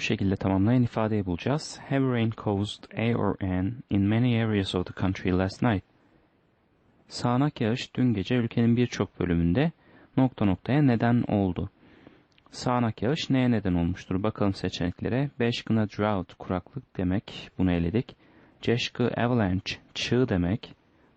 uygun şekilde tamamlayan ifadeyi bulacağız. Heavy rain caused A or N in many areas of the country last night. Sağanak yağış dün gece ülkenin birçok bölümünde nokta noktaya neden oldu. Sağanak yağış neye neden olmuştur? Bakalım seçeneklere. Beşkına drought, kuraklık demek. Bunu eledik. Ceşkı avalanche, çığ demek.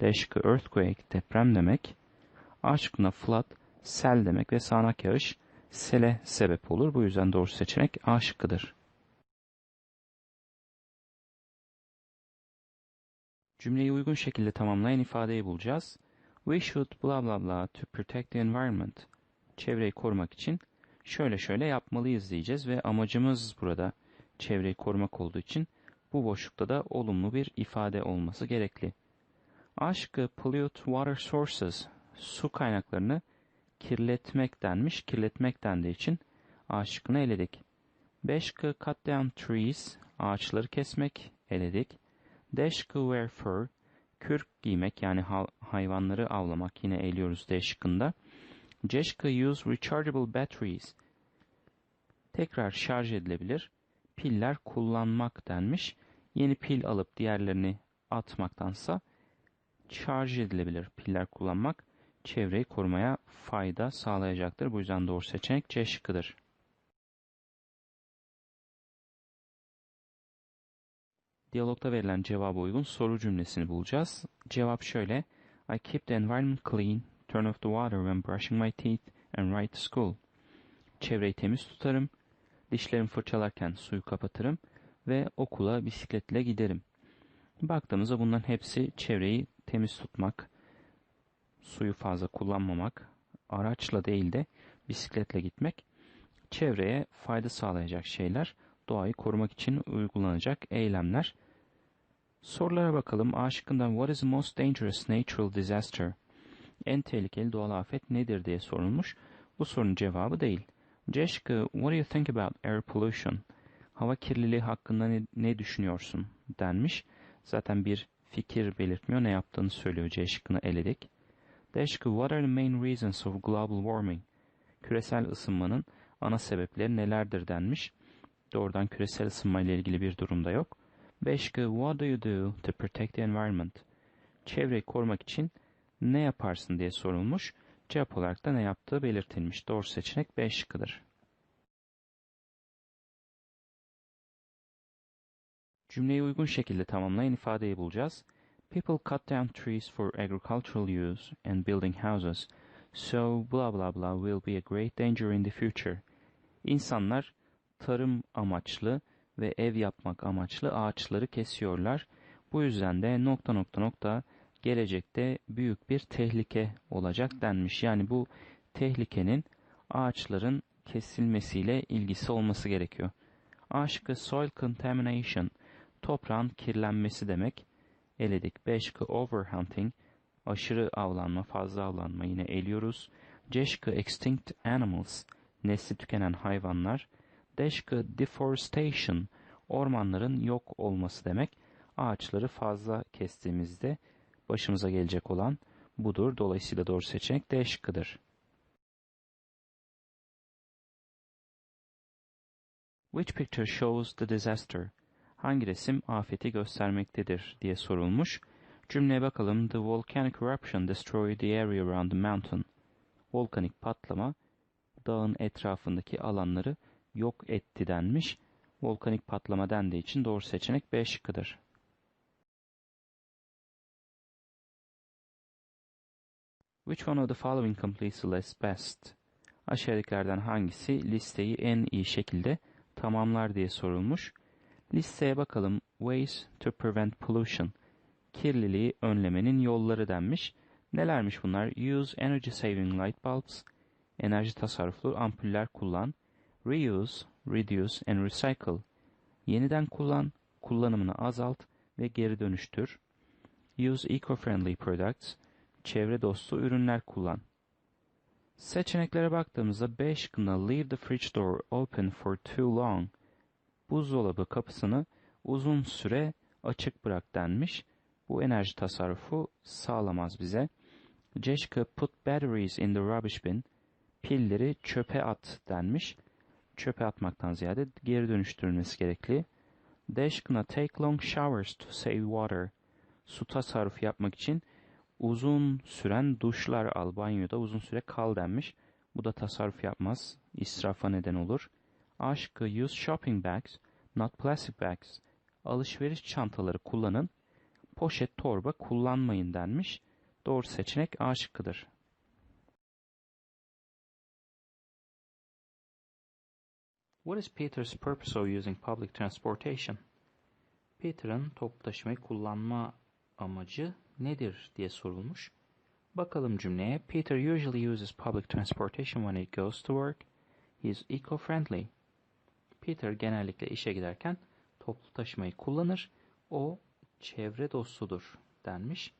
Deşkı earthquake, deprem demek. Aşkına flood, sel demek ve sağanak yağış sele sebep olur. Bu yüzden doğru seçenek A şıkkıdır. Cümleyi uygun şekilde tamamlayan ifadeyi bulacağız. We should blah blah blah to protect the environment. Çevreyi korumak için şöyle şöyle yapmalıyız diyeceğiz ve amacımız burada çevreyi korumak olduğu için bu boşlukta da olumlu bir ifade olması gerekli. Aşkı pollute water sources su kaynaklarını kirletmek denmiş. Kirletmek dendiği için A şıkkını eledik. 5 cut down trees ağaçları kesmek eledik. D wear fur kürk giymek yani hayvanları avlamak yine eliyoruz D şıkkında. C use rechargeable batteries tekrar şarj edilebilir piller kullanmak denmiş. Yeni pil alıp diğerlerini atmaktansa şarj edilebilir piller kullanmak çevreyi korumaya fayda sağlayacaktır. Bu yüzden doğru seçenek C şıkkıdır. Diyalogda verilen cevaba uygun soru cümlesini bulacağız. Cevap şöyle. I keep the environment clean, turn off the water when brushing my teeth and ride to school. Çevreyi temiz tutarım, dişlerimi fırçalarken suyu kapatırım ve okula bisikletle giderim. Baktığımızda bunların hepsi çevreyi temiz tutmak, suyu fazla kullanmamak, araçla değil de bisikletle gitmek, çevreye fayda sağlayacak şeyler, doğayı korumak için uygulanacak eylemler. Sorulara bakalım. A şıkkından What is the most dangerous natural disaster? En tehlikeli doğal afet nedir diye sorulmuş. Bu sorunun cevabı değil. C şıkkı What do you think about air pollution? Hava kirliliği hakkında ne, ne düşünüyorsun? denmiş. Zaten bir fikir belirtmiyor. Ne yaptığını söylüyor. C şıkkını eledik. Deşkı, what are the main reasons of global warming? Küresel ısınmanın ana sebepleri nelerdir denmiş. Doğrudan küresel ısınma ile ilgili bir durumda yok. Beşkı, what do you do to protect the environment? Çevreyi korumak için ne yaparsın diye sorulmuş. Cevap olarak da ne yaptığı belirtilmiş. Doğru seçenek B şıkkıdır. Cümleyi uygun şekilde tamamlayan ifadeyi bulacağız. People cut down trees for agricultural use and building houses, so blah blah blah will be a great danger in the future. İnsanlar tarım amaçlı ve ev yapmak amaçlı ağaçları kesiyorlar. Bu yüzden de nokta nokta nokta gelecekte büyük bir tehlike olacak denmiş. Yani bu tehlikenin ağaçların kesilmesiyle ilgisi olması gerekiyor. A soil contamination toprağın kirlenmesi demek eledik. 5 overhunting aşırı avlanma, fazla avlanma yine eliyoruz. C extinct animals nesli tükenen hayvanlar. D deforestation ormanların yok olması demek. Ağaçları fazla kestiğimizde başımıza gelecek olan budur. Dolayısıyla doğru seçenek D şıkkıdır. Which picture shows the disaster? Hangi resim afeti göstermektedir diye sorulmuş. Cümleye bakalım. The volcanic eruption destroyed the area around the mountain. Volkanik patlama dağın etrafındaki alanları yok etti denmiş. Volkanik patlama dendiği için doğru seçenek B şıkkıdır. Which one of the following completes the list best? Aşağıdakilerden hangisi listeyi en iyi şekilde tamamlar diye sorulmuş. Listeye bakalım. Ways to prevent pollution. Kirliliği önlemenin yolları denmiş. Nelermiş bunlar? Use energy saving light bulbs. Enerji tasarruflu ampuller kullan. Reuse, reduce and recycle. Yeniden kullan, kullanımını azalt ve geri dönüştür. Use eco-friendly products. Çevre dostu ürünler kullan. Seçeneklere baktığımızda B şıkkında leave the fridge door open for too long buzdolabı kapısını uzun süre açık bırak denmiş. Bu enerji tasarrufu sağlamaz bize. Ceşka put batteries in the rubbish bin. Pilleri çöpe at denmiş. çöpe atmaktan ziyade geri dönüştürülmesi gerekli. Gonna take long showers to save water. Su tasarrufu yapmak için uzun süren duşlar al. Banyoda uzun süre kal denmiş. Bu da tasarruf yapmaz. israfa neden olur. Aşkı use shopping bags, not plastic bags. Alışveriş çantaları kullanın. Poşet torba kullanmayın denmiş. Doğru seçenek A şıkkıdır. What is Peter's purpose of using public transportation? Peter'ın toplu taşımayı kullanma amacı nedir diye sorulmuş. Bakalım cümleye. Peter usually uses public transportation when he goes to work. He is eco-friendly. Peter genellikle işe giderken toplu taşımayı kullanır. O çevre dostudur denmiş.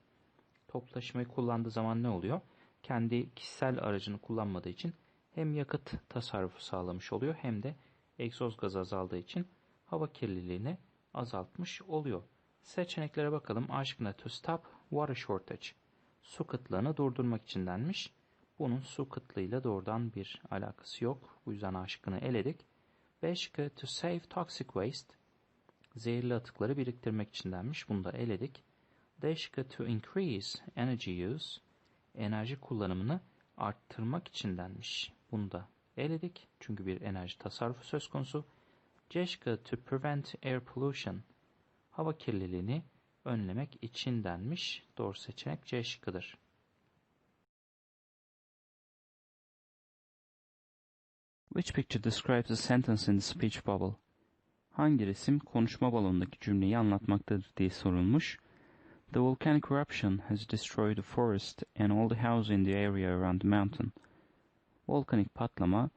Toplu taşımayı kullandığı zaman ne oluyor? Kendi kişisel aracını kullanmadığı için hem yakıt tasarrufu sağlamış oluyor hem de egzoz gazı azaldığı için hava kirliliğini azaltmış oluyor. Seçeneklere bakalım. Aşkına to stop water shortage. Su kıtlığını durdurmak için denmiş. Bunun su kıtlığıyla doğrudan bir alakası yok. Bu yüzden aşkını eledik. B şıkkı to save toxic waste. Zehirli atıkları biriktirmek için denmiş. Bunu da eledik. D şıkkı to increase energy use. Enerji kullanımını arttırmak için denmiş. Bunu da eledik. Çünkü bir enerji tasarrufu söz konusu. C şıkkı to prevent air pollution. Hava kirliliğini önlemek için denmiş. Doğru seçenek C şıkkıdır. Which picture describes a sentence in the speech bubble? Hangi resim konuşma balonundaki cümleyi anlatmaktadır diye sorulmuş. The volcanic eruption has destroyed the forest and all the houses in the area around the mountain. Volkanik patlama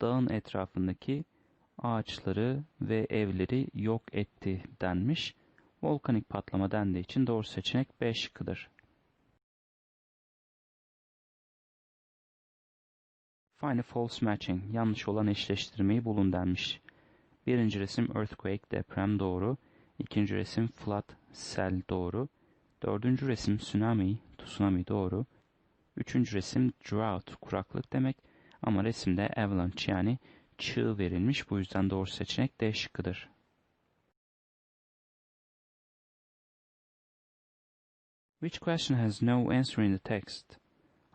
dağın etrafındaki ağaçları ve evleri yok etti denmiş. Volkanik patlama dendiği için doğru seçenek B şıkkıdır. Find a false matching. Yanlış olan eşleştirmeyi bulun denmiş. Birinci resim earthquake, deprem doğru. İkinci resim flood, sel doğru. Dördüncü resim tsunami, tsunami doğru. Üçüncü resim drought, kuraklık demek. Ama resimde avalanche yani çığ verilmiş. Bu yüzden doğru seçenek D şıkkıdır. Which question has no answer in the text?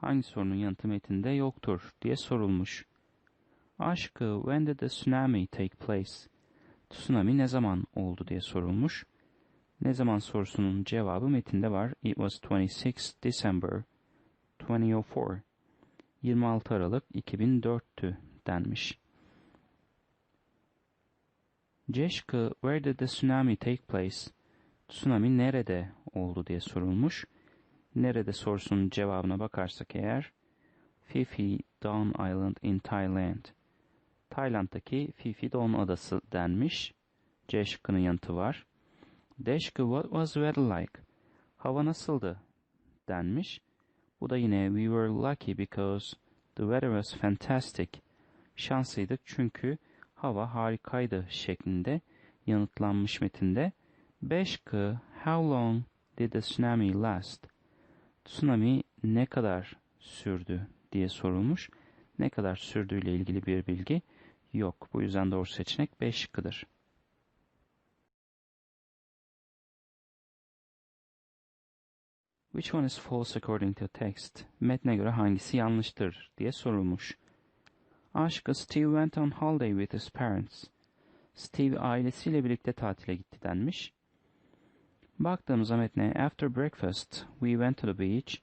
Hangi sorunun yanıtı metinde yoktur diye sorulmuş. A şıkkı When did the tsunami take place? Tsunami ne zaman oldu diye sorulmuş. Ne zaman sorusunun cevabı metinde var. It was 26 December 2004. 26 Aralık 2004'tü denmiş. C şıkkı Where did the tsunami take place? Tsunami nerede oldu diye sorulmuş. Nerede sorusunun cevabına bakarsak eğer Phi Don Island in Thailand. Tayland'daki Phi Don adası denmiş. C şıkkının yanıtı var. D şıkkı What was weather like? Hava nasıldı? denmiş. Bu da yine We were lucky because the weather was fantastic. Şanslıydık çünkü hava harikaydı şeklinde yanıtlanmış metinde. B şıkkı How long did the tsunami last? Tsunami ne kadar sürdü diye sorulmuş. Ne kadar sürdüğüyle ilgili bir bilgi yok. Bu yüzden doğru seçenek B şıkkıdır. Which one is false according to text? Metne göre hangisi yanlıştır diye sorulmuş. A şıkkı Steve went on holiday with his parents. Steve ailesiyle birlikte tatile gitti denmiş. Baktığımızda metne After breakfast we went to the beach.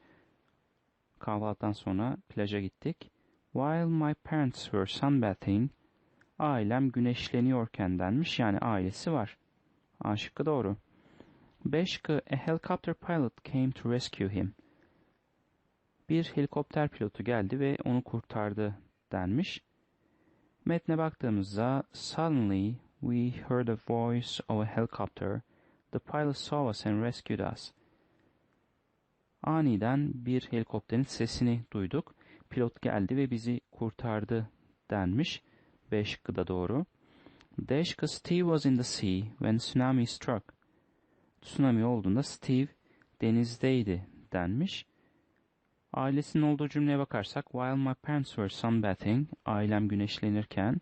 Kahvaltıdan sonra plaja gittik. While my parents were sunbathing. Ailem güneşleniyorken denmiş. Yani ailesi var. A doğru. B A helicopter pilot came to rescue him. Bir helikopter pilotu geldi ve onu kurtardı denmiş. Metne baktığımızda Suddenly we heard a voice of a helicopter. The pilot saw us and rescued us. Aniden bir helikopterin sesini duyduk. Pilot geldi ve bizi kurtardı denmiş. B şıkkı doğru. D Steve was in the sea when tsunami struck. Tsunami olduğunda Steve denizdeydi denmiş. Ailesinin olduğu cümleye bakarsak while my parents were sunbathing, ailem güneşlenirken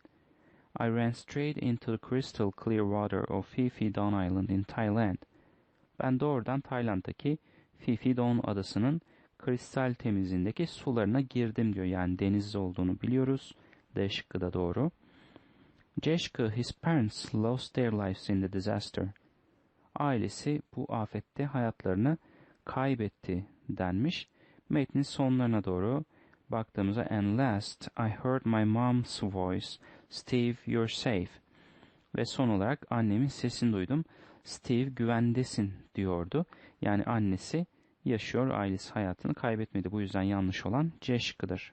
I ran straight into the crystal clear water of Phi Phi Don Island in Thailand. Ben doğrudan Tayland'daki Phi Phi Don adasının kristal temizliğindeki sularına girdim diyor. Yani denizde olduğunu biliyoruz. D şıkkı da doğru. C his parents lost their lives in the disaster. Ailesi bu afette hayatlarını kaybetti denmiş. Metnin sonlarına doğru baktığımızda and last I heard my mom's voice Steve you're safe ve son olarak annemin sesini duydum Steve güvendesin diyordu. Yani annesi yaşıyor ailesi hayatını kaybetmedi bu yüzden yanlış olan C şıkkıdır.